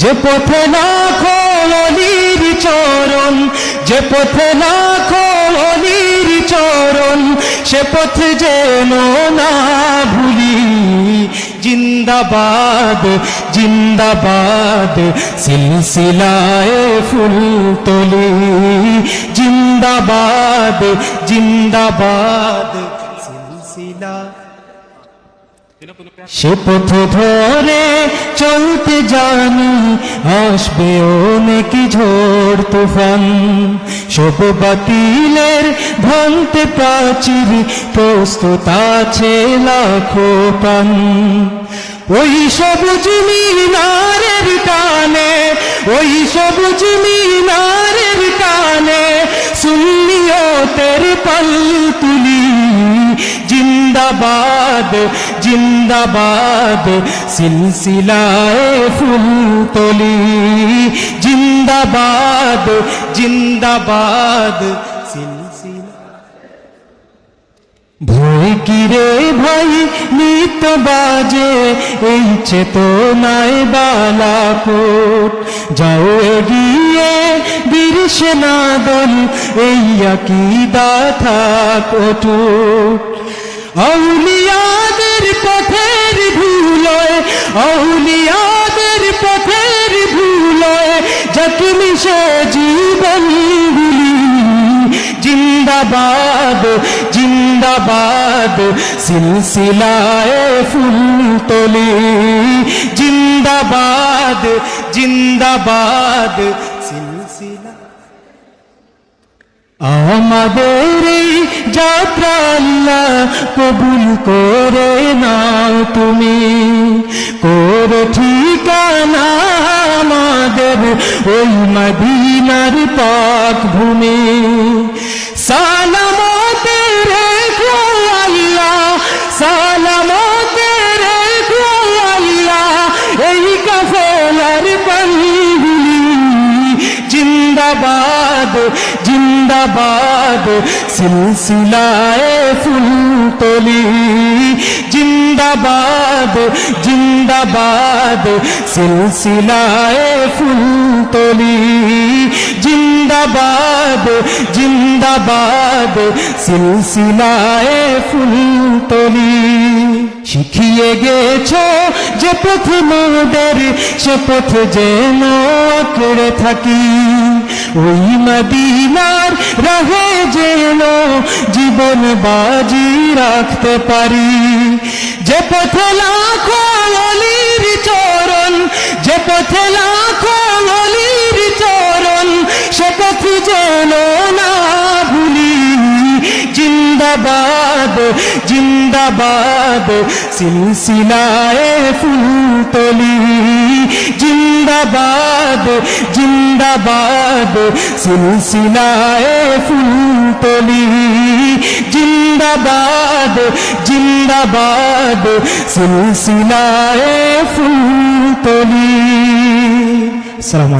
যে পথে লাখো অলির চরণ, যে পথে লাখো অলির চরণ, সে পথ যেন না ভুলি। জিন্দাবাদ জিন্দাবাদ, সিলসিলায় ফুল তোলি। জিন্দাবাদ জিন্দাবাদ সিলসিলা সে পথ ধরে চলতে জানি, আসবে অনেক ঝড় তুফান। সব বাতিলের ভাঙতে প্রাচীর, প্রস্তুত আছে লাখো প্রাণ। ওই সব সবুজ মিনারের টানে ওই সব সবুজ মিনারের টানে সুন্নিয়তের পাল তুলি। জিন্দাবাদ জিন্দাবাদ, সিলসিলায় ফুল তলি। জিন্দাবাদ জিন্দাবাদ, সিলসিলা। ভয় কিরে ভাই নিত বাজে, এই চেতনায় বালাপুট যাও এগিয়ে বীর সেনাদল এই আকিদা থাক অটুট। আউলিয়াদের পথের ভুলয় আউলিয়াদের পথের ভুলয় যা তুমি সে জীবন জিন্দাবাদ জিন্দাবাদ, সিলসিলায় ফুল তলি। জিন্দাবাদ জিন্দাবাদ সিলসিলা আমাদের যাত্রা আল্লাহ কবুল করে নাও তুমি। করে ঠিকানা আমাদের ওই মদিনার পাক ভূমি সালামতে রেখো জিন্দাবাদ সিলসিলায় ফুল তলি জিন্দাবাদ জিন্দাবাদ, সিলসিলায় ফুল তলি জিন্দাবাদ জিন্দাবাদ, সিলসিলায় ফুল তলি শিখিয়ে গেছো যে পথ মোদের সে পথ যেন আঁকড়ে থাকি। ওই মদিনার রাহে যেন জীবন বাজি রাখতে পারি। যে পথে লাখো জিন্দাবাদ জিন্দাবাদ, সিলসিলায় ফুল তলি। জিন্দাবাদ জিন্দাবাদ, সিলসিলায় ফুল তলি। জিন্দাবাদ জিন্দাবাদ, সিলসিলায় ফুল তলি। আসসালামু